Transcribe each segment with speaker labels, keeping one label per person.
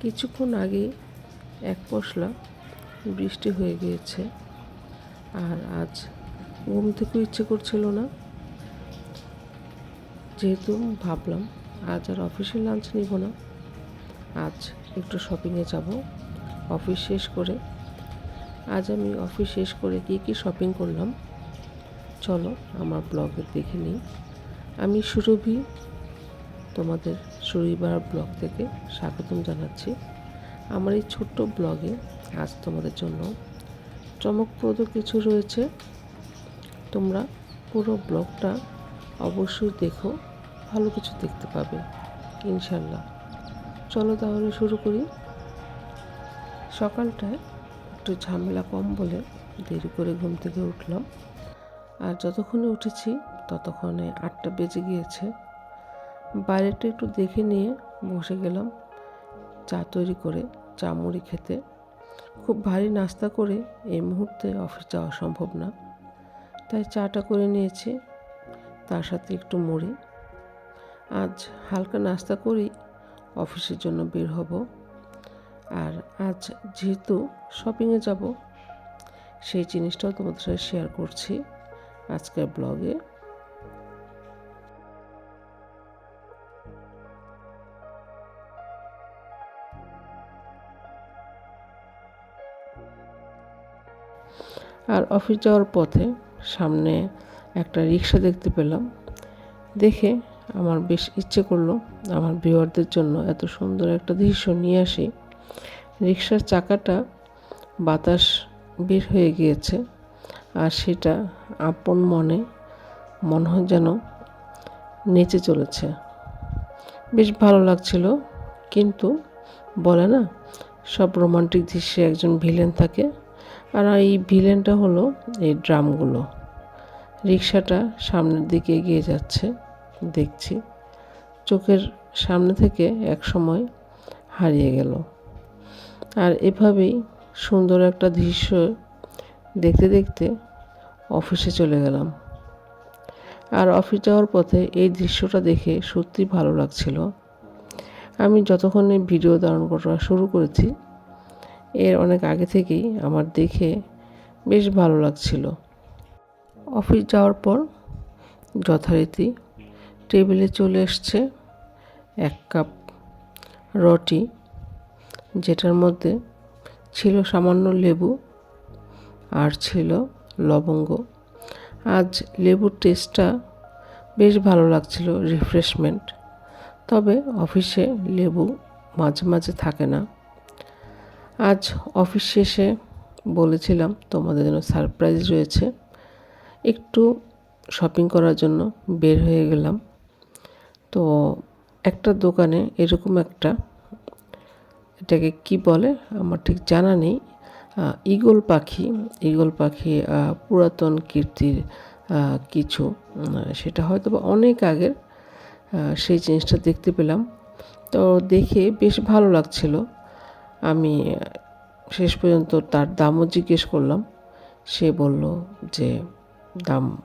Speaker 1: কিছুক্ষণ আগেই এক পশলা বৃষ্টি হয়ে গিয়েছে। আর আজ ঘুম থেকেও ইচ্ছে করছিল না। যেহেতু ভাবলাম আজ আর অফিসে লাঞ্চ নিব না, আজ একটু শপিংয়ে যাব। অফিস শেষ করে, আজ আমি অফিস শেষ করে কী কী শপিং করলাম, চলো আমার ব্লগে দেখে নিই। আমি সুরভি, তোমাদের সুরিবার ব্লগ থেকে স্বাগতম জানাচ্ছি। আমার এই ছোট্ট ব্লগে আজ তোমাদের জন্য চমকপ্রদ কিছু রয়েছে। তোমরা পুরো ব্লগটা অবশ্যই দেখো, ভালো কিছু দেখতে পাবে ইনশাল্লাহ চলো তাহলে শুরু করি। সকালটায় একটু ঝামেলা কম বলে দেরি করে ঘুম থেকে উঠলাম। আর যতক্ষণে উঠেছি, ততক্ষণে আটটা বেজে গিয়েছে। বাইরেটা একটু দেখে নিয়ে বসে গেলাম। চা তৈরি করে, চা মুড়ি খেতে। খুব ভারী নাস্তা করে এই মুহূর্তে অফিস যাওয়া সম্ভব না। তাই চাটা করে নিয়েছি, তার সাথে একটু মুড়ি। আজ হালকা নাস্তা করেই অফিসের জন্য বের হব। আর আজ যেহেতু শপিংয়ে যাব, সেই জিনিসটাও তোমাদের সাথে শেয়ার করছি আজকের ব্লগে আর অফিস যাওয়ার পথে সামনে একটা রিক্সা দেখতে পেলাম। দেখে আমার বেশ ইচ্ছে করল আমার ভিউয়ারদের জন্য এত সুন্দর একটা দৃশ্য নিয়ে আসি। রিক্সার চাকাটা বাতাস বের হয়ে গিয়েছে আর সেটা আপন মনে মনে হয় যেন নেচে চলেছে। বেশ ভালো লাগছিল, কিন্তু বলে না, সব রোমান্টিক দৃশ্যে একজন ভিলেন থাকে। আর এই ভিলেনটা হলো এই ড্রামগুলো। রিক্সাটা সামনের দিকে এগিয়ে যাচ্ছে, দেখছি। চোখের সামনে থেকে এক সময় হারিয়ে গেল। আর এভাবেই সুন্দর একটা দৃশ্য দেখতে দেখতে অফিসে চলে গেলাম। আর অফিস যাওয়ার পথে এই দৃশ্যটা দেখে সত্যি ভালো লাগছিল। আমি যতক্ষণে ভিডিও ধারণ করা শুরু করেছি এর অনেক আগে থেকেই আমার দেখে বেশ ভালো লাগছিল। অফিস যাওয়ার পর যথারীতি টেবিলে চলে এসছে এক কাপ রটি, যেটার মধ্যে ছিল সামান্য লেবু আর ছিল লবঙ্গ। আজ লেবুর টেস্টটা বেশ ভালো লাগছিল রিফ্রেশমেন্ট তবে অফিসে লেবু মাঝে মাঝে থাকে না। আজ অফিস শেষে বলেছিলাম তোমাদের জন্য সারপ্রাইজ রয়েছে। একটু শপিং করার জন্য বের হয়ে গেলাম। তো একটা দোকানে এরকম একটা, এটাকে কি বলে? আমার ঠিক জানা নেই। ইগল পাখি ইগল পাখি পুরাতন কীর্তির কিছু। সেটা হয়তো বা অনেক আগের। সেই জিনিসটা দেখতে পেলাম। তো দেখে বেশ ভালো লাগছিল। আমি শেষ পর্যন্ত তার দামও জিজ্ঞেস করলাম। সে বলল যে, দাম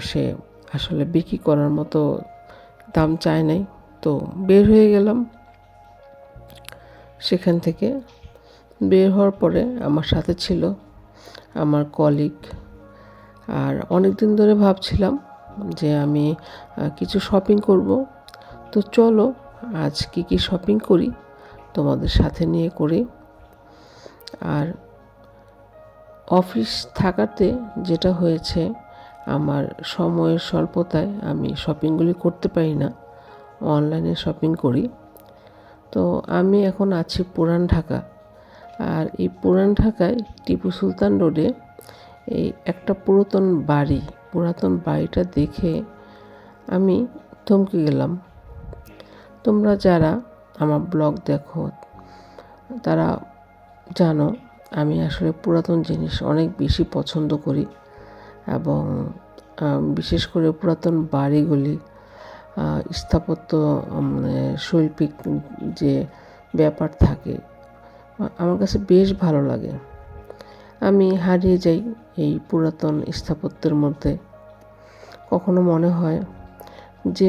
Speaker 1: সে আসলে বিক্রি করার মতো দাম চায় নাই। তো বের হয়ে গেলাম। সেখান থেকে বের হওয়ার পরে আমার সাথে ছিল আমার কলিগ আর অনেক দিন ধরে ভাবছিলাম যে আমি কিছু শপিং করব। তো চলো, আজ কী কী শপিং করি? তোমাদের সাথে নিয়ে করি। আর অফিস থাকাতে যেটা হয়েছে, আমার সময়ের স্বল্পতায় আমি শপিংগুলি করতে পারি না। অনলাইনে শপিং করি। তো আমি এখন আছি পুরান ঢাকা। আর এই পুরান ঢাকায় টিপু সুলতান রোডে এই একটা পুরাতন বাড়ি, পুরাতন বাড়িটা দেখে আমি থমকে গেলাম। তোমরা যারা আমার ব্লগ দেখো, তারা জানো আমি আসলে পুরাতন জিনিস অনেক বেশি পছন্দ করি এবং বিশেষ করে পুরাতন বাড়িগুলি স্থাপত্য মানে শৈল্পিক যে ব্যাপার থাকে, আমার কাছে বেশ ভালো লাগে। আমি হারিয়ে যাই এই পুরাতন স্থাপত্যের মধ্যে। কখনো মনে হয় যে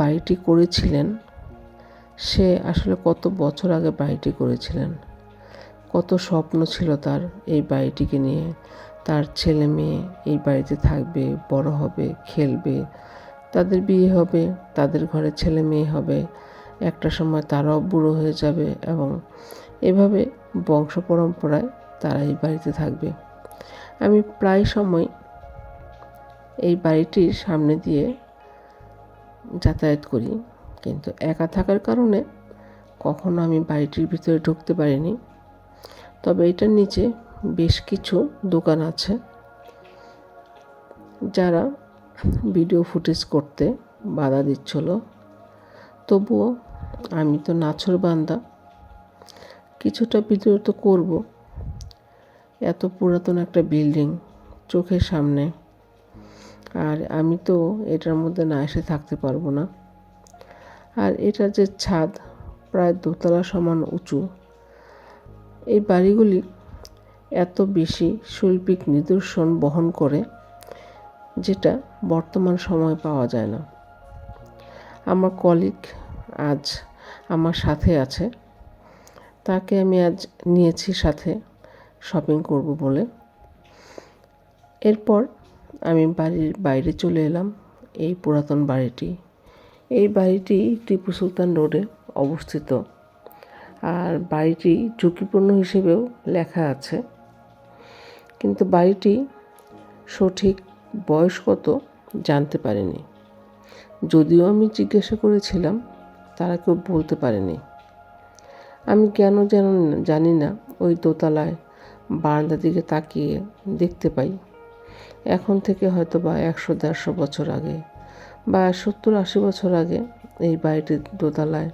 Speaker 1: বাড়িটি করেছিলেন সে আসলে কত বছর আগে বাড়িটি করেছিলেন? কত স্বপ্ন ছিল তার এই বাড়িটিকে নিয়ে। তার ছেলে মেয়ে এই বাড়িতে থাকবে, বড় হবে, খেলবে, তাদের বিয়ে হবে, তাদের ঘরে ছেলে মেয়ে হবে। একটা সময় তারাও বুড়ো হয়ে যাবে এবং এভাবে বংশ পরম্পরায় তারা এই বাড়িতে থাকবে। আমি প্রায় সময় এই বাড়িটির সামনে দিয়ে যাতায়াত করি। কিন্তু একা থাকার কারণে কখনো আমি বাড়িটির ভিতরে ঢুকতে পারিনি। তবে এটার নিচে বেশ কিছু দোকান আছে, যারা ভিডিও ফুটেজ করতে বাধা দিচ্ছিল। তবুও আমি তো নাছর বান্দা, কিছুটা ভিডিও তো করব। এত পুরাতন একটা বিল্ডিং চোখের সামনে, আর আমি তো এটার মধ্যে না এসে থাকতে পারব না। আর এটা যে ছাদ, প্রায় দোতলা সমান উঁচু। এই বাড়িগুলি এত বেশি শৈল্পিক নিদর্শন বহন করে যেটা বর্তমান সময়ে পাওয়া যায় না। আমার কলিগ আজ আমার সাথে আছে। তাকে আমি আজ নিয়েছি সাথে শপিং করব বলে। এরপর আমি বাড়ির বাইরে চলে এলাম এই পুরাতন বাড়িটি। এই বাড়িটি টিপু সুলতান রোডে অবস্থিত। আর বাড়িটি ঝুঁকিপূর্ণ হিসেবেও লেখা আছে। কিন্তু বাড়িটি সঠিক বয়স কত জানতে পারিনি। যদিও আমি জিজ্ঞাসা করেছিলাম, তারা কেউ বলতে পারেনি। আমি কেন যেন জানি না, ওই দোতলায় বারান্দার দিকে তাকিয়ে দেখতে পাই। এখন থেকে হয়তো বা একশো দেড়শো বছর আগে। বা সত্তর আশি বছর আগে এই বাড়িটির দোতলায়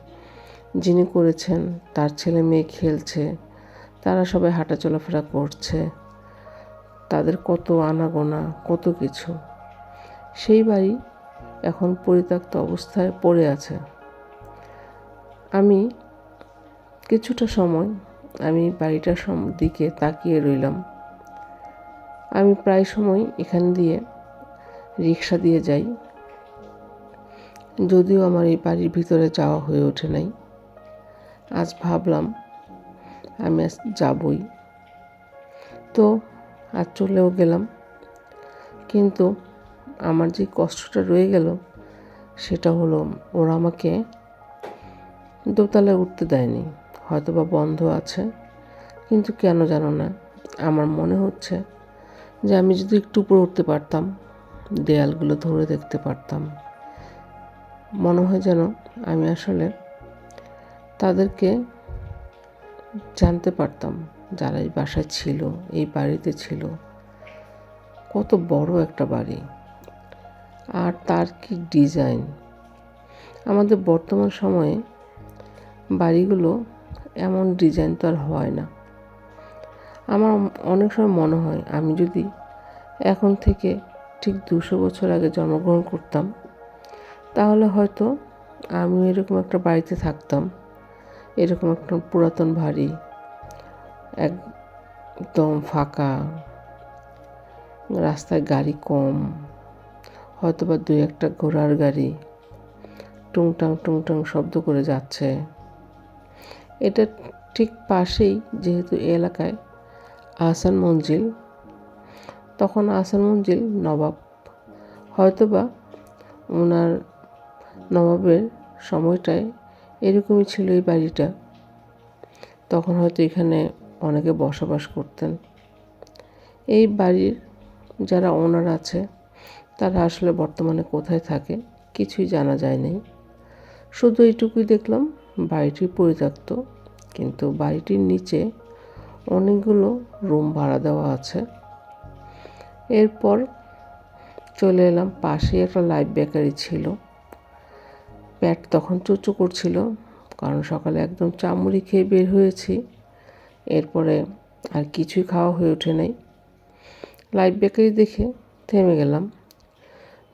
Speaker 1: যিনি করেছেন, তার ছেলে মেয়ে খেলছে, তারা সবাই হাঁটা চলাফেরা করছে, তাদের কত আনাগোনা, কত কিছু। সেই বাড়ি এখন পরিত্যক্ত অবস্থায় পড়ে আছে। আমি কিছুটা সময় আমি বাড়িটার দিকে তাকিয়ে রইলাম। আমি প্রায় সময় এখান দিয়ে রিক্সা দিয়ে যাই। যদিও আমার এই বাড়ির ভিতরে যাওয়া হয়ে ওঠে নাই। আজ ভাবলাম আমি আজ যাবই। তো আজ চলেও গেলাম। কিন্তু আমার যে কষ্টটা রয়ে গেল, সেটা হলো ওরা আমাকে দোতলায় উঠতে দেয়নি। হয়তো বা বন্ধ আছে, কিন্তু কেন জানো না, আমার মনে হচ্ছে যে আমি যদি একটু উপরে উঠতে পারতাম, দেয়ালগুলো ধরে দেখতে পারতাম। মনে হয় যেন আমি আসলে তাদেরকে জানতে পারতাম যারা এই বাসায় ছিল, এই বাড়িতে ছিল। কত বড় একটা বাড়ি। আর তার কি ডিজাইন? আমাদের বর্তমান সময়ে বাড়িগুলো এমন ডিজাইন তো আর হয় না। আমার অনেক সময় মনে হয় আমি যদি এখন থেকে ঠিক দুশো বছর আগে জন্মগ্রহণ করতাম তাহলে হয়তো আমি এরকম একটা বাড়িতে থাকতাম, এরকম একটা পুরাতন বাড়ি, একদম ফাঁকা, রাস্তায় গাড়ি কম হয়তো বা দুই একটা ঘোড়ার গাড়ি, টুংটাং টুংটাং শব্দ করে যাচ্ছে। এটা ঠিক পাশেই যেহেতু এলাকায় আহসান মঞ্জিল, তখন আহসান মঞ্জিল নবাব, হয়তোবা ওনার নবাবের সময়টায় এরকমই ছিল এই বাড়িটা। তখন হয়তো এখানে অনেকে বসবাস করতেন। এই বাড়ির যারা ওনার আছে, তারা আসলে বর্তমানে কোথায় থাকে কিছুই জানা যায় নাই। শুধু এইটুকুই দেখলাম, বাড়িটি পরিত্যক্ত, কিন্তু বাড়িটির নিচে অনেকগুলো রুম ভাড়া দেওয়া আছে। এরপর চলে এলাম, পাশেই একটা লাইভ বেকারি ছিল। প্যাট তখন চুচু করছিল, কারণ সকালে একদম চামড়ি খেয়ে বের হয়েছি। এরপরে আর কিছুই খাওয়া হয়ে ওঠে নাই। লাইভ বেকারি দেখে থেমে গেলাম।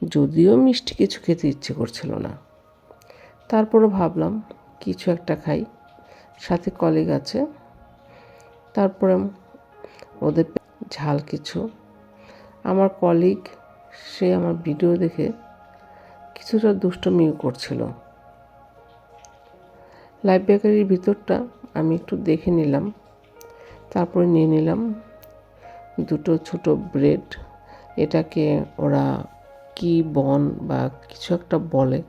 Speaker 1: যদিও মিষ্টি কিছু খেতে ইচ্ছে করছিল না। তারপরও ভাবলাম, কিছু একটা খাই। সাথে কলিগ আছে। তারপরে ওদের ঝাল কিছু। আমার কলিগ সে আমার ভিডিও দেখে কিছুটা দুষ্টমিও করছিল। লাইফ বেকারির ভিতরটা আমি একটু দেখে নিলাম। তারপরে নিয়ে নিলাম দুটো ছোট ব্রেড। এটাকে ওরা কি বন বা কিছু একটা বলে।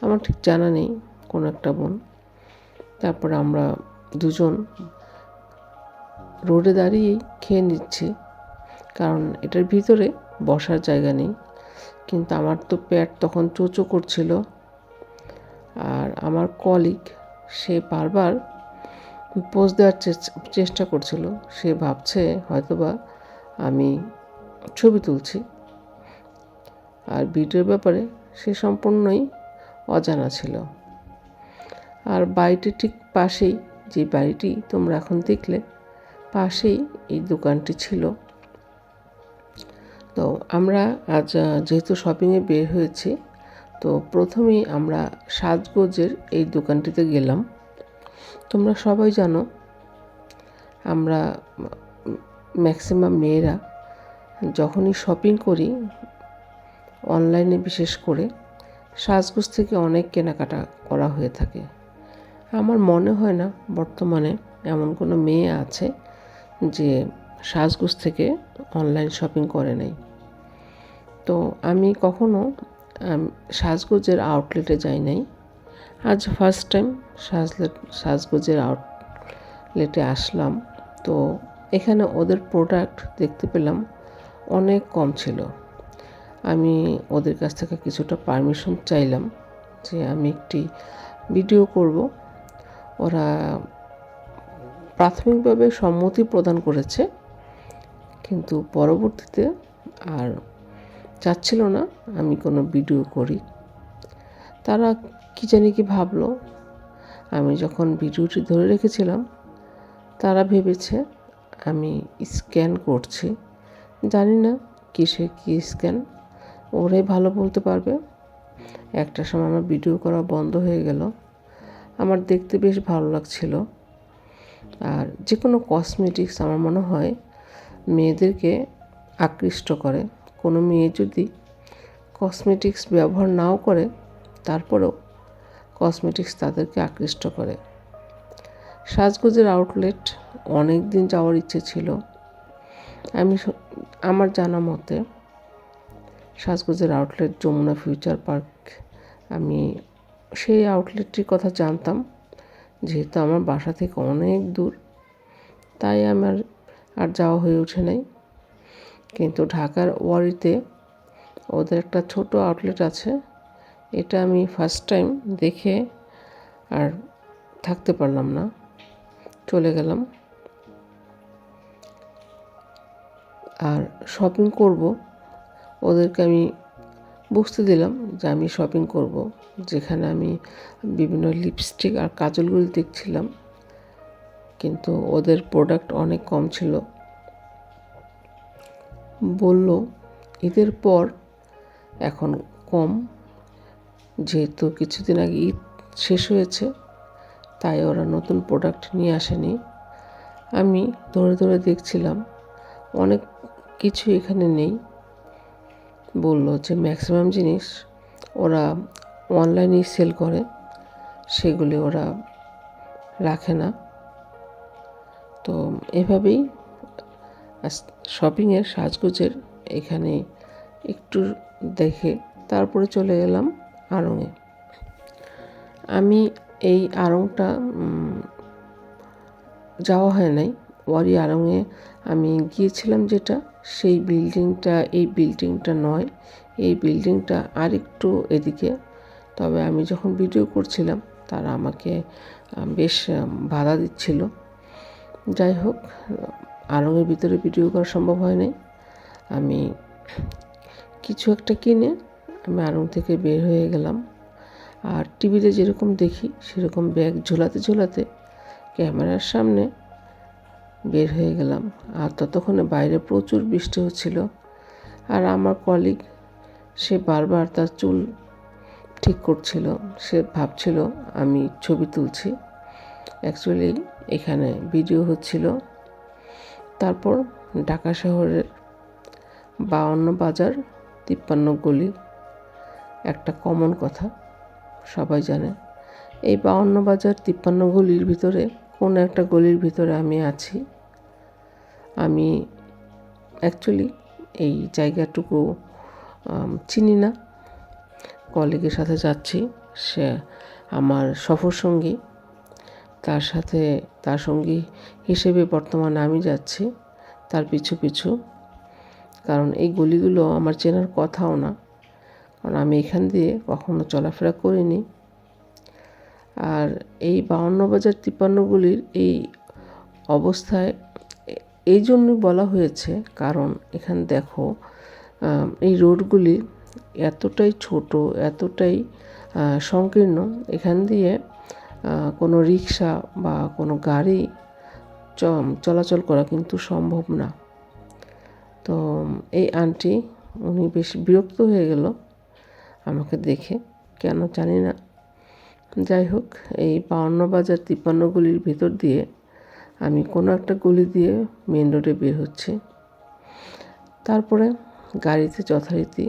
Speaker 1: আমার ঠিক জানা নেই কোনো একটা বন। তারপরে আমরা দুজন রোডে দাঁড়িয়েই খেয়ে নিচ্ছি। কারণ এটার ভিতরে বসার জায়গা নেই। কিন্তু আমার তো পেট তখন চোচো করছিল। আর আমার কলিগ সে বারবার পোজ দেওয়ার চেষ্টা করছিল। সে ভাবছে হয়তোবা আমি ছবি তুলছি। আর ভিডিওর ব্যাপারে সে সম্পূর্ণই অজানা ছিল। আর বাড়িটির ঠিক পাশেই, যে বাড়িটি তোমরা এখন দেখলে, পাশেই এই দোকানটি ছিল। তো আমরা আজ যেহেতু শপিংয়ে বের হয়েছি, তো প্রথমেই আমরা সাজগোজের এই দোকানটিতে গেলাম। তোমরা সবাই জানো, আমরা ম্যাক্সিমাম মেয়েরা যখনই শপিং করি অনলাইনে বিশেষ করে সাজগোজ থেকে অনেক কেনাকাটা করা হয়ে থাকে। আমার মনে হয় না বর্তমানে এমন কোনো মেয়ে আছে যে সাজগোজ থেকে অনলাইন শপিং করে নাই। তো আমি কখনো সাজগোজের আউটলেটে যাই নাই। আজ ফার্স্ট টাইম সাজলেট সাজগোজের আউটলেটে আসলাম। তো এখানে ওদের প্রোডাক্ট দেখতে পেলাম অনেক কম ছিল। আমি ওদের কাছ থেকে কিছুটা পারমিশন চাইলাম যে আমি একটি ভিডিও করব। ওরা প্রাথমিকভাবে সম্মতি প্রদান করেছে, কিন্তু পরবর্তীতে আর চাচ্ছিল না, আমি কোনো ভিডিও করি। তারা কী জানি কি ভাবলো। আমি যখন ভিডিওটি ধরে রেখেছিলাম, তারা ভেবেছে আমি স্ক্যান করছি। জানি না কিসে কী স্ক্যান ওরাই ভালো বলতে পারবে। একটা সময় আমার ভিডিও করা বন্ধ হয়ে গেল। আমার দেখতে বেশ ভালো লাগছিল। আর যে কোনো কসমেটিক্স আমার মনে হয় মেয়েদেরকে আকৃষ্ট করে। কোনো মেয়ে যদি কসমেটিক্স ব্যবহার নাও করে, তারপরেও কসমেটিক্স তাদেরকে আকৃষ্ট করে। সাজগোজের আউটলেট অনেক দিন যাওয়ার ইচ্ছে ছিল। আমি আমার জানা মতে সাজগোজের আউটলেট যমুনা ফিউচার পার্ক আমি সেই আউটলেটটির কথা জানতাম, যেহেতু আমার বাসা থেকে অনেক দূর। তাই আমার আর যাওয়া হয়ে ওঠে নাই। কিন্তু ঢাকার ওয়ারিতে ওদের একটা ছোট আউটলেট আছে। এটা আমি ফার্স্ট টাইম দেখে আর থাকতে পারলাম না। চলে গেলাম। আর শপিং করব। ওদেরকে আমি বুঝতে দিলাম যে আমি শপিং করব। যেখানে আমি বিভিন্ন লিপস্টিক আর কাজলগুলি দেখছিলাম। কিন্তু ওদের প্রোডাক্ট অনেক কম ছিল। বলল, ঈদের পর এখন কম। যেহেতু কিছুদিন আগে ঈদ শেষ হয়েছে, তাই ওরা নতুন প্রোডাক্ট নিয়ে আসেনি। আমি ধরে ধরে দেখছিলাম, অনেক কিছু এখানে নেই। বলল যে ম্যাক্সিমাম জিনিস ওরা অনলাইনেই সেল করে, সেগুলি ওরা রাখে না। তো এভাবেই শপিংয়ের সাজগোজের এখানে একটু দেখে তারপরে চলে গেলাম আড়ংয়ে আমি এই আড়ংটা যাওয়া হয় নাই। ওয়ারি আড়ংয়ে আমি গিয়েছিলাম যেটা, সেই বিল্ডিংটা, এই বিল্ডিংটা নয়, এই বিল্ডিংটা আরেকটু এদিকে। তবে আমি যখন ভিডিও করছিলাম, তারা আমাকে বেশ বাধা দিচ্ছিল। যাই হোক আড়ংয়ের ভিতরে ভিডিও করা সম্ভব হয় নাই। আমি কিছু একটা কিনে আমি আড়ং থেকে বের হয়ে গেলাম। আর টিভিতে যেরকম দেখি, সেরকম ব্যাগ ঝোলাতে ঝোলাতে ক্যামেরার সামনে বের হয়ে গেলাম। আর ততক্ষণে বাইরে প্রচুর বৃষ্টি হচ্ছিল। আর আমার কলিগ সে বারবার তার চুল ঠিক করছিল। সে ভাবছিল, আমি ছবি তুলছি। অ্যাকচুয়ালি এখানে ভিডিও হচ্ছিল। তারপর ঢাকা শহরের বাউন্ন বাজার তিপ্পান্ন গলি। একটা কমন কথা, সবাই জানে। এই বাউন্ন বাজার তিপ্পান্ন গলির ভিতরে, কোন একটা গলির ভিতরে আমি আছি। আমি অ্যাকচুয়ালি এই জায়গাটুকু চিনি না। কলিগের সাথে যাচ্ছি। সে আমার সফরসঙ্গী। তার সাথে তার সঙ্গী হিসেবে বর্তমানে আমি যাচ্ছি, তার পিছু পিছু। কারণ এই গলিগুলো আমার চেনার কথাও না। কারণ আমি এখান দিয়ে কখনো চলাফেরা করিনি। আর এই বাউন্ন বাজার তিপ্পান্নগুলির এই অবস্থায় এই জন্যই বলা হয়েছে, কারণ এখানে দেখো এই রোডগুলি এতটাই ছোট, এতটাই সংকীর্ণ। এখান দিয়ে কোনো রিক্সা বা কোনো গাড়ি চলাচল করা কিন্তু সম্ভব না। তো এই আন্টি, উনি বেশ বিরক্ত হয়ে গেল আমাকে দেখে। কেন জানি না। যাই হোক, এই বাউন্ন বাজার তিপ্পান্ন গলির ভিতর দিয়ে আমি কোনো একটা গলি দিয়ে মেন রোডে বের হচ্ছি। তারপরে গাড়িতে যথারীতি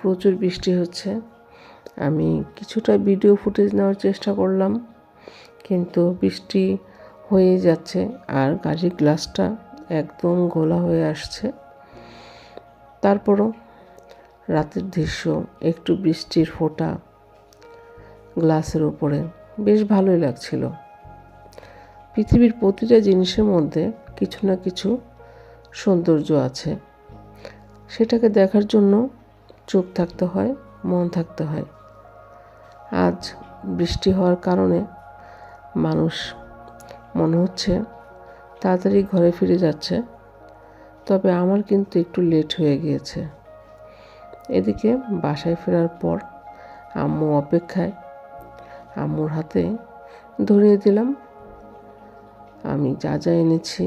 Speaker 1: প্রচুর বৃষ্টি হচ্ছে। আমি কিছুটা ভিডিও ফুটেজ নেওয়ার চেষ্টা করলাম। কিন্তু বৃষ্টি হয়ে যাচ্ছে আর গাড়ির গ্লাসটা একদম গোলা হয়ে আসছে। তারপরও রাতের দৃশ্য, একটু বৃষ্টির ফোঁটা গ্লাসের উপরে। বেশ ভালোই লাগছিল। পৃথিবীর প্রতিটা জিনিসের মধ্যে কিছু না কিছু সৌন্দর্য আছে। সেটাকে দেখার জন্য চোখ থাকতে হয়, মন থাকতে হয়। আজ বৃষ্টি হওয়ার কারণে মানুষ। মনে হচ্ছে তাড়াতাড়ি ঘরে ফিরে যাচ্ছে, তবে আমার কিন্তু একটু লেট হয়ে গিয়েছে। এদিকে বাসায় ফেরার পর আম্মু অপেক্ষায়। আম্মুর হাতে ধরিয়ে দিলাম, আমি যা যা এনেছি।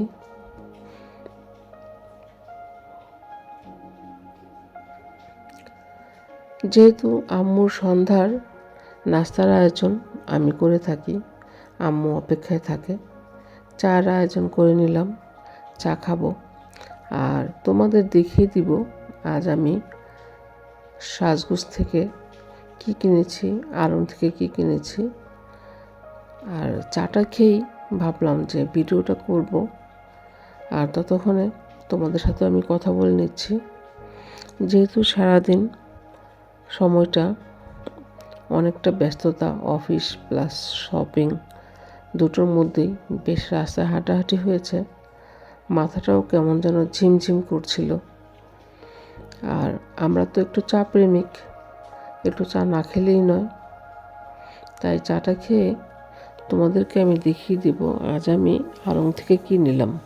Speaker 1: যেহেতু আম্মুর সন্ধ্যার নাস্তার আয়োজন আমি করে থাকি আম্মু অপেক্ষায় থাকে। চার আয়োজন করে নিলাম, চা খাব। আর তোমাদের দেখিয়ে দিব আজ আমি সাজগোজ থেকে কি কিনেছি, আড়ং থেকে কি কিনেছি। আর চাটা খেয়েই ভাবলাম যে ভিডিওটা করব। আর ততক্ষণে তোমাদের সাথে আমি কথা বলে নিচ্ছি। যেহেতু সারাদিন সময়টা অনেকটা ব্যস্ততা, অফিস প্লাস শপিং দুটোর মধ্যেই বেশ রাস্তায় হাঁটাহাঁটি হয়েছে। মাথাটাও কেমন যেন ঝিমঝিম করছিল। আর আমরা তো একটু চা প্রেমিক, একটু চা না খেলেই নয়। তাই চাটা খেয়ে তোমাদেরকে আমি দেখিয়ে দিব, আজ আমি আড়ং থেকে কী নিলাম।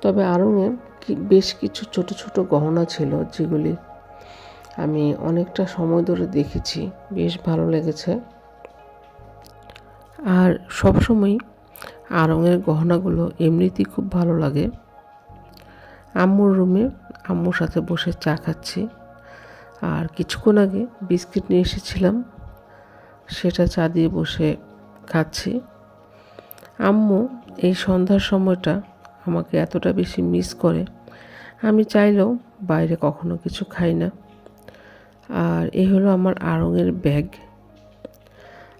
Speaker 1: তবে আড়ংয়ে বেশ কিছু ছোট ছোট গহনা ছিল, যেগুলি আমি অনেকটা সময় ধরে দেখেছি। বেশ ভালো লেগেছে। আর সবসময় আড়ংয়ের গহনাগুলো এমনিতেই খুব ভালো লাগে। আম্মুর রুমে আম্মুর সাথে বসে চা খাচ্ছি। আর কিছুক্ষণ আগে বিস্কিট নিয়ে এসেছিলাম, সেটা চা দিয়ে বসে খাচ্ছি। আম্মু এই সন্ধ্যার সময়টা আমাকে এতটা বেশি মিস করে, আমি চাইলেও বাইরে কখনো কিছু খাই না। আর এই হলো আমার আড়ংয়ের ব্যাগ।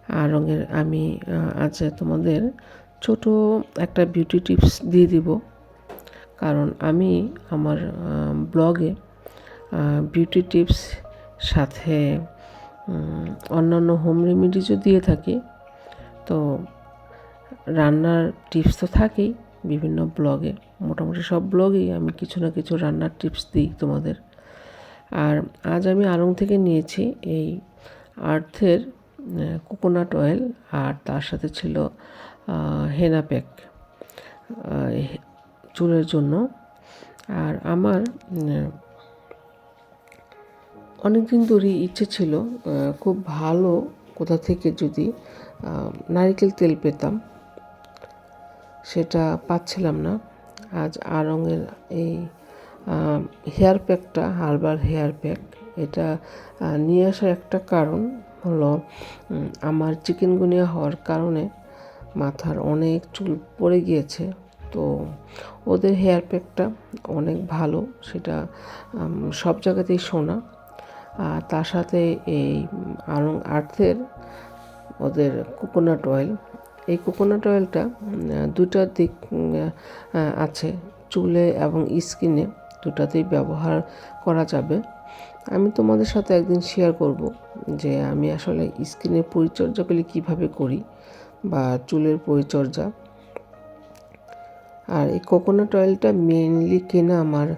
Speaker 1: আড়ংয়ের আমি আহ, আজ তোমাদের ছোট একটা বিউটি টিপস দিয়ে দিব। কারণ আমি আমার ব্লগে বিউটি টিপস সাথে অন্যান্য হোম রেমিডিজও দিয়ে থাকি। তো রান্নার টিপস তো থাকেই বিভিন্ন ব্লগে মোটামুটি সব ব্লগেই আমি কিছু না কিছু রান্নার টিপস দিই তোমাদের। আর আজ আমি আড়ং থেকে নিয়েছি এই আর্থের কোকোনাট অয়েল আর তার সাথে ছিল হেনা প্যাক চুলের জন্য। আর আমার অনেক দিন ধরেই ইচ্ছে ছিল খুব ভালো কোথা থেকে যদি নারকেল তেল পেতাম, সেটা পাচ্ছিলাম না। আজ আড়ংয়ের এই হেয়ার প্যাকটা হার্বাল হেয়ার প্যাক এটা নিয়ে আসার একটা কারণ হলো আমার চিকেনগুনিয়া হওয়ার কারণে মাথার অনেক চুল পড়ে গিয়েছে। তো ওদের হেয়ার প্যাকটা অনেক ভালো, সেটা সব জায়গাতেই শোনা আর তার সাথে এই, আরং আর্থের ওদের কোকোনাট অয়েল এই কোকোনাট অয়েলটা দুটা দিক আছে, চুলে এবং স্কিনে দুটাতেই ব্যবহার করা যাবে। আমি তোমাদের সাথে একদিন শেয়ার করব যে আমি আসলে স্কিনের পরিচর্যাগুলি কীভাবে করি বা চুলের পরিচর্যা। আর এই কোকোনাট অয়েলটা মেইনলি কেনা আমার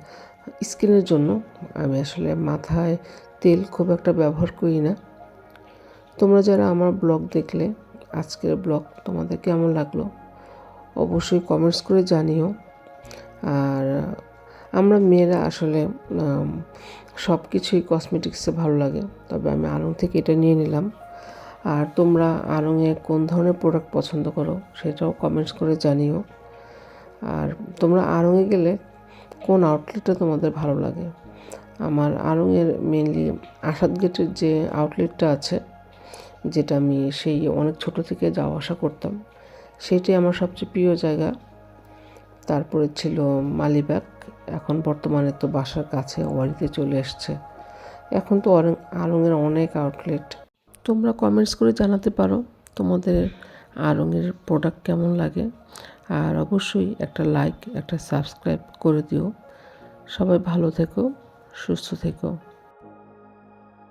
Speaker 1: স্কিনের জন্য। আমি আসলে মাথায় তেল খুব একটা ব্যবহার করি না। তোমরা যারা আমার ব্লগ দেখলে, আজকের ব্লগ তোমাদের কেমন লাগল? অবশ্যই কমেন্টস করে জানিও। আর আমরা মেয়েরা আসলে সব কিছুই কসমেটিক্সে ভালো লাগে। তবে আমি আড়ং থেকে এটা নিয়ে নিলাম। আর তোমরা আড়ংয়ে কোন ধরনের প্রোডাক্ট পছন্দ করো সেটাও কমেন্টস করে জানিও। আর তোমরা আড়ংয়ে গেলে কোন আউটলেটটা তোমাদের ভালো লাগে? আমার আড়ংয়ের মেনলি আসাদ গেটের যে আউটলেটটা আছে, যেটা আমি সেই অনেক ছোট থেকে যাওয়া আসা করতাম সেটি আমার সবচেয়ে প্রিয় জায়গা। তারপরে ছিল মালিবাগ। এখন বর্তমানে তো বাসার কাছে ওয়ারিতে চলে এসছে। এখন তো অরং, আরঙের অনেক আউটলেট তোমরা কমেন্টস করে জানাতে পারো তোমাদের আরঙের প্রোডাক্ট কেমন লাগে। আর অবশ্যই একটা লাইক একটা সাবস্ক্রাইব করে দিও। সবাই ভালো থেকো, সুস্থ থেকো।